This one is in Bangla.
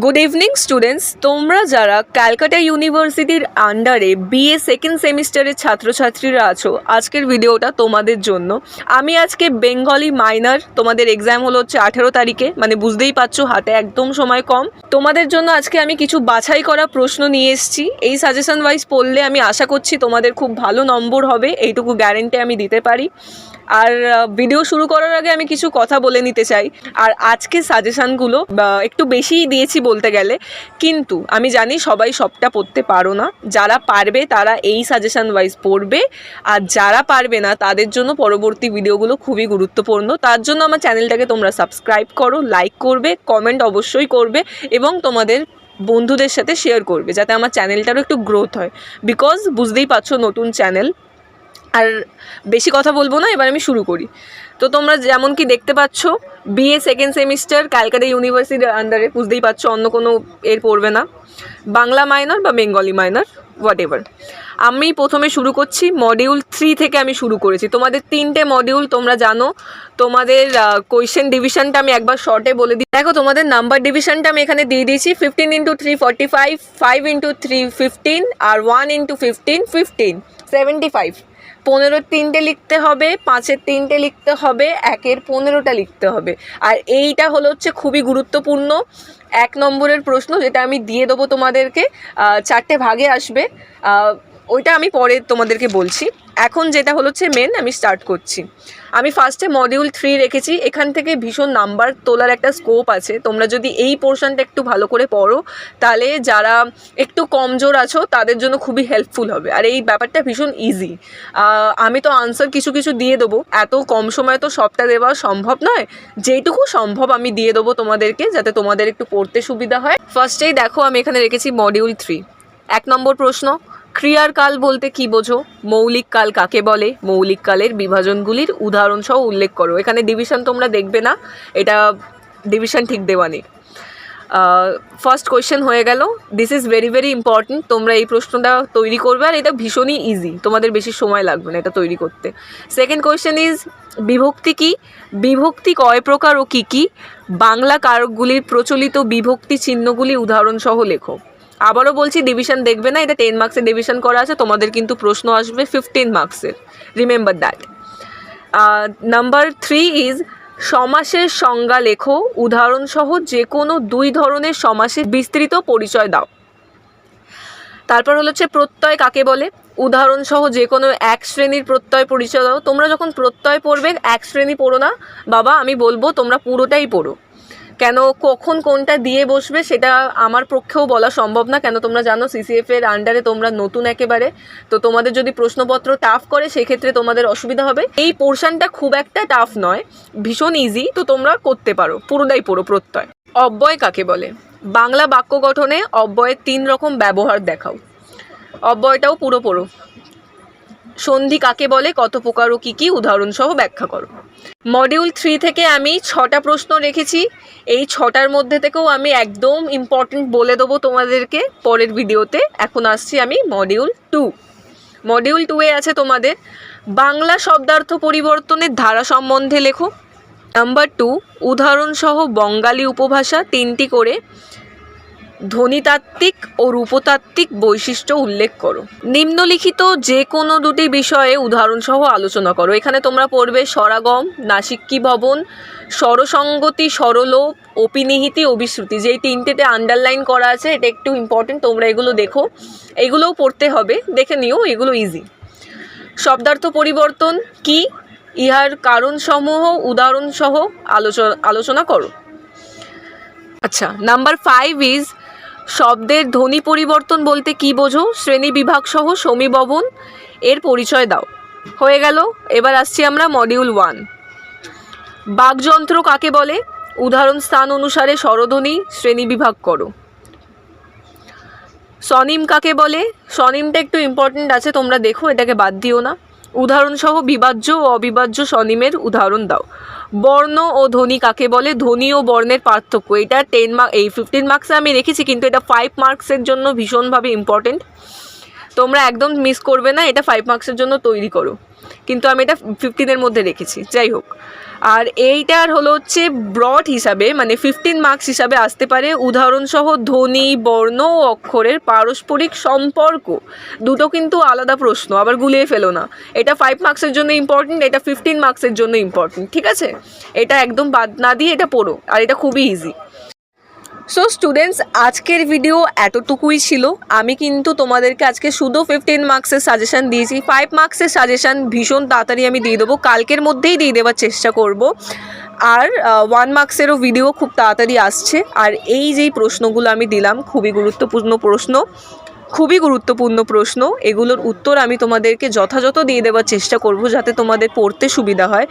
গুড ইভিনিং স্টুডেন্টস তোমরা যারা ক্যালকাটা ইউনিভার্সিটির আন্ডারে বিএ সেকেন্ড সেমিস্টারের ছাত্রছাত্রীরা আছো, আজকের ভিডিওটা তোমাদের জন্য। আমি আজকে বেঙ্গলি মাইনার তোমাদের এক্সাম হলো হচ্ছে আঠেরো তারিখে মানে বুঝতেই পারছ, হাতে একদম সময় কম। তোমাদের জন্য আজকে আমি কিছু বাছাই করা প্রশ্ন নিয়ে এসেছি। এই সাজেশন ওয়াইজ পড়লে আমি আশা করছি তোমাদের খুব ভালো নম্বর হবে, এইটুকু গ্যারেন্টি আমি দিতে পারি। আর ভিডিও শুরু করার আগে আমি কিছু কথা বলে নিতে চাই। আর আজকে সাজেশানগুলো একটু বেশিই দিয়েছি বলতে গেলে। কিন্তু আমি জানি সবাই সবটা পড়তে পারো না। যারা পারবে তারা এই সাজেশান ওয়াইজ পড়বে। আর যারা পারবে না, তাদের জন্য পরবর্তী ভিডিওগুলো খুবই গুরুত্বপূর্ণ। তার জন্য আমার চ্যানেলটাকে তোমরা সাবস্ক্রাইব করো লাইক করবে কমেন্ট অবশ্যই করবে এবং তোমাদের বন্ধুদের সাথে শেয়ার করবে, যাতে আমার চ্যানেলটারও একটু গ্রোথ হয়। বিকজ বুঝতেই পারছ নতুন চ্যানেল আর বেশি কথা বলব না, এবার আমি শুরু করি। তো তোমরা যেমন কি দেখতে পাচ্ছ বিএ সেকেন্ড সেমিস্টার ক্যালকাটা ইউনিভার্সিটির আন্ডারে বুঝতেই পারছ, অন্য কোনো এর পড়বে না। বাংলা মাইনর বা বেঙ্গলি মাইনর হোয়াট এভার আমি প্রথমে শুরু করছি মডিউল থ্রি থেকে আমি শুরু করেছি। তোমাদের তিনটে মডিউল তোমরা জানো, তোমাদের কোয়েশ্চেন ডিভিশনটা আমি একবার শর্টে বলে দিই। দেখো, তোমাদের নাম্বার ডিভিশনটা আমি এখানে দিয়ে দিয়েছি fifteen into three forty five five into three fifteen আর one into fifteen fifteen seventy five পনেরোর তিনটে লিখতে হবে, পাঁচের তিনটে লিখতে হবে, একের পনেরোটা লিখতে হবে। আর এইটা হলো হচ্ছে খুবই গুরুত্বপূর্ণ, এক নম্বরের প্রশ্ন যেটা আমি দিয়ে দেবো তোমাদেরকে চারটে ভাগে আসবে। ওইটা আমি পরে তোমাদেরকে বলছি। এখন যেটা হলো হচ্ছে মেন আমি স্টার্ট করছি। আমি ফার্স্টে মডিউল থ্রি রেখেছি, এখান থেকে ভীষণ নাম্বার তোলার একটা স্কোপ আছে। তোমরা যদি এই পোর্শনটা একটু ভালো করে পড়ো, তাহলে যারা একটু কমজোর আছো, তাদের জন্য খুবই হেল্পফুল হবে। আর এই ব্যাপারটা ভীষণ ইজি আমি তো আনসার কিছু কিছু দিয়ে দেবো। এত কম সময়ে তো সবটা দেওয়া সম্ভব নয়। যেইটুকু সম্ভব আমি দিয়ে দেবো তোমাদেরকে, যাতে তোমাদের একটু পড়তে সুবিধা হয়। ফার্স্টেই দেখো, আমি এখানে রেখেছি মডিউল থ্রি এক নম্বর প্রশ্ন ক্রিয়ার কাল বলতে কি বোঝো? মৌলিক কাল কাকে বলে? মৌলিক কালের বিভাজনগুলির উদাহরণ সহ উল্লেখ করো। এখানে ডিভিশন তোমরা দেখবে না, এটা ডিভিশন ঠিক দেওয়া নেই। ফার্স্ট কোয়েশ্চেন হয়ে গেল। This is very very important তোমরা এই প্রশ্নটা তৈরি করবে আর এটা ভীষণই ইজি তোমাদের বেশি সময় লাগবে না এটা তৈরি করতে। সেকেন্ড কোয়েশ্চেন ইজ বিভক্তি কি? বিভক্তি কয় প্রকার ও কী কী? বাংলা কারকগুলির প্রচলিত বিভক্তি চিহ্নগুলি উদাহরণসহ লেখো। আবারও বলছি ডিভিশন দেখবে না, এটা টেন মার্কসের ডিভিশন করা আছে, তোমাদের কিন্তু প্রশ্ন আসবে ফিফটিন মার্কসের remember that number three is সমাসের সংজ্ঞা লেখো উদাহরণসহ যে কোনো দুই ধরনের সমাসের বিস্তৃত পরিচয় দাও। তারপর হলো হচ্ছে প্রত্যয় কাকে বলে? উদাহরণসহ যে কোনো এক শ্রেণির প্রত্যয় পরিচয় দাও। তোমরা যখন প্রত্যয় পড়বে, এক শ্রেণি পড়ো না। বাবা, আমি বলব তোমরা পুরোটাই পড়ো। কেন কখন কোনটা দিয়ে বসবে সেটা আমার পক্ষেও বলা সম্ভব না। কেন তোমরা জানো সিসিএফ এর আন্ডারে তোমরা নতুন একেবারে। তো তোমাদের যদি প্রশ্নপত্র টাফ করে, সেক্ষেত্রে তোমাদের অসুবিধা হবে। এই পোর্শনটা খুব একটা টাফ নয়, ভীষণ ইজি তো তোমরা করতে পারো, পুরোটাই পড়ো প্রত্যয়। অব্যয় কাকে বলে? বাংলা বাক্য গঠনে অব্যয়ের তিন রকম ব্যবহার দেখাও। অব্যয়টাও পুরো পড়ো সন্ধি কাকে বলে, কত প্রকার ও কী কী, উদাহরণসহ ব্যাখ্যা করো। মডিউল থ্রি থেকে আমি ছটা প্রশ্ন রেখেছি। এই ছটার মধ্যে থেকেও আমি একদম ইম্পর্টেন্ট বলে দেবো তোমাদেরকে পরের ভিডিওতে। এখন আসছি আমি মডিউল টু মডিউল টুয়ে আছে তোমাদের, বাংলা শব্দার্থ পরিবর্তনের ধারা সম্বন্ধে লেখো। নাম্বার টু উদাহরণসহ বঙ্গালী উপভাষা তিনটি করে ধ্বনিতাত্ত্বিক ও রূপতাত্ত্বিক বৈশিষ্ট্য উল্লেখ করো। নিম্নলিখিত যে কোনো দুটি বিষয়ে উদাহরণসহ আলোচনা করো। এখানে তোমরা পড়বে স্বরাগম, নাসিক্কি ভবন, স্বরসঙ্গতি, স্বরলোপ, অপিনিহিতি অভিশ্রুতি যেই তিনটেতে আন্ডারলাইন করা আছে, এটা একটু ইম্পর্টেন্ট তোমরা এগুলো দেখো। এগুলোও পড়তে হবে, দেখে নিও, এগুলো ইজি শব্দার্থ পরিবর্তন কি? ইহার কারণসমূহ উদাহরণসহ আলোচনা আলোচনা করো। আচ্ছা নাম্বার ফাইভ ইজ শব্দের ধ্বনি পরিবর্তন বলতে কি বোঝো? শ্রেণি বিভাগ সহ সমীভবন এর পরিচয় দাও। হয়ে গেল, এবার আসছি আমরা মডিউল ওয়ান বাকযন্ত্র কাকে বলে? উদাহরণ স্থান অনুসারে স্বরধ্বনি শ্রেণি বিভাগ করো। স্বনিম কাকে বলে? স্বনিমটা একটু ইম্পর্টেন্ট আছে, তোমরা দেখো, এটাকে বাদ দিও না। উদাহরণসহ বিভাজ্য ও অবিভাজ্য স্বনিমের উদাহরণ দাও। বর্ণ ও ধ্বনি কাকে বলে? ধ্বনি ও বর্ণের পার্থক্য। এটা টেন মার্ক এই ফিফটিন মার্কসে আমি রেখেছি, কিন্তু এটা ফাইভ মার্কসের জন্য ভীষণভাবে ইম্পর্টেন্ট তোমরা একদম মিস করবে না, এটা ফাইভ মার্কসের জন্য তৈরি করো। কিন্তু আমি এটা ফিফটিনের মধ্যে রেখেছি, যাই হোক। আর এইটার হলো হচ্ছে ব্রড হিসাবে মানে ফিফটিন মার্কস হিসাবে আসতে পারে উদাহরণসহ ধ্বনি, বর্ণ ও অক্ষরের পারস্পরিক সম্পর্ক। দুটো কিন্তু আলাদা প্রশ্ন, আবার গুলিয়ে ফেলো না। এটা ফাইভ মার্কসের জন্য ইম্পর্টেন্ট এটা ফিফটিন মার্কসের জন্য ইম্পর্টেন্ট ঠিক আছে? এটা একদম বাদ না দিয়ে এটা পড়ো, আর এটা খুবই ইজি সো স্টুডেন্টস আজকের ভিডিও এতটুকুই ছিল। আমি কিন্তু তোমাদেরকে আজকে শুধু ফিফটিন মার্কসের সাজেশান দিয়েছি। ফাইভ মার্কসের সাজেশান ভীষণ তাড়াতাড়ি আমি দিয়ে দেবো। কালকের মধ্যেই দিয়ে দেওয়ার চেষ্টা করব। আর ওয়ান মার্কসেরও ভিডিও খুব তাড়াতাড়ি আসছে। আর এই যেই প্রশ্নগুলো আমি দিলাম, খুবই গুরুত্বপূর্ণ প্রশ্ন, খুবই গুরুত্বপূর্ণ প্রশ্ন। এগুলোর উত্তর আমি তোমাদেরকে যথাযথ দিয়ে দেওয়ার চেষ্টা করব যাতে তোমাদের পড়তে সুবিধা হয়।